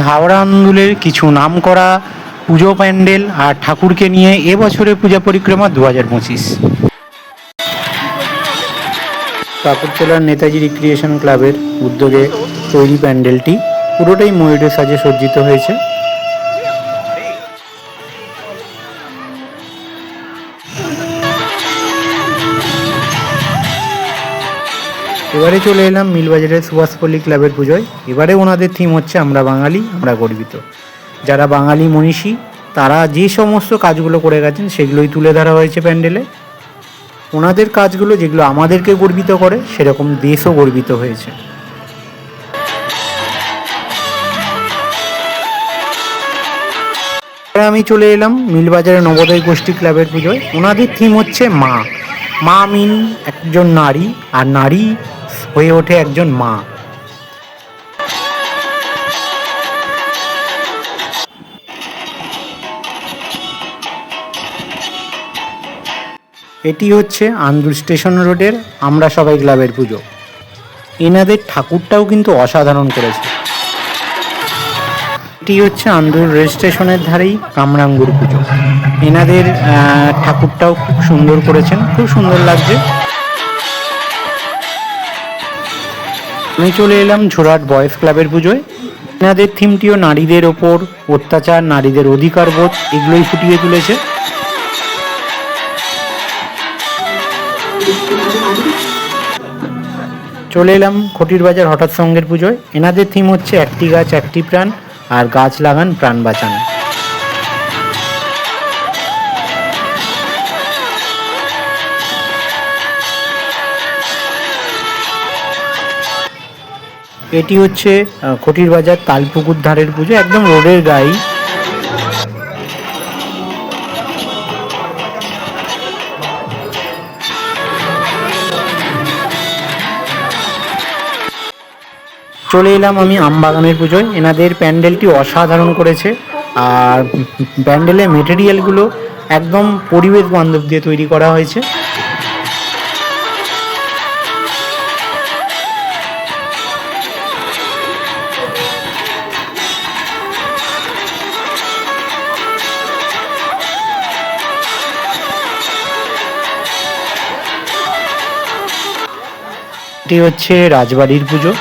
হাওড়া আন্দোলের কিছু নাম করা পুজো প্যান্ডেল আর ঠাকুরকে নিয়ে এবছরের পূজা পরিক্রমা দু হাজার পঁচিশ কাকুরতলার নেতাজি রিক্রিয়েশন ক্লাবের উদ্যোগে তৈরি প্যান্ডেলটি পুরোটাই ময়ূরের সাজে সজ্জিত হয়েছে। এবারে চলে এলাম মিলবাজারের সুভাষপল্লী ক্লাবের পুজোয়। এবারে ওনাদের থিম হচ্ছে আমরা বাঙালি, আমরা গর্বিত। যারা বাঙালি মনীষী, তারা যে সমস্ত কাজগুলো করে গেছেন, সেগুলোই তুলে ধরা হয়েছে প্যান্ডেলে। ওনাদের কাজগুলো যেগুলো আমাদেরকে গর্বিত করে, সেরকম দেশও গর্বিত হয়েছে। আমি চলে এলাম মিলবাজারে নবোদয় গোষ্ঠী ক্লাবের পুজোয়। ওনাদের থিম হচ্ছে মা। মা মিন একজন নারী, আর নারী হয়ে ওঠে একজন মা। এটি হচ্ছে আন্দুল স্টেশন রোডের আমরা সবাই ক্লাবের পুজো। এনাদের ঠাকুরটাও কিন্তু অসাধারণ করেছে। এটি হচ্ছে আন্দুল রেল স্টেশনের ধারেই কামরাঙ্গুর পুজো। এনাদের ঠাকুরটাও খুব সুন্দর করেছেন। খুব সুন্দর লাগছে। আমি চলে এলাম ঝোড়াট বয়েজ ক্লাবের পুজোয়। এনাদের থিমটিও নারীদের ওপর, অত্যাচার, নারীদের অধিকার বোধ, এগুলোই ফুটিয়ে তুলেছে। চলে এলাম খটির বাজার হঠাৎ সঙ্গের পুজোয়। এনাদের থিম হচ্ছে একটি গাছ, একটি প্রাণ, আর গাছ লাগান প্রাণ বাঁচান। এটি হচ্ছে খটির বাজার তালপুকুর ধারের পুজো, একদম রোডের গায়ে চলে এলাম আমি আমবাগানের পুজোয়। এনাদের প্যান্ডেলটি অসাধারণ করেছে। আর প্যান্ডেলের মেটেরিয়ালগুলো একদম পরিবেশ বান্ধব দিয়ে তৈরি করা হয়েছে। এটি হচ্ছে রাজবাড়ির পুজো।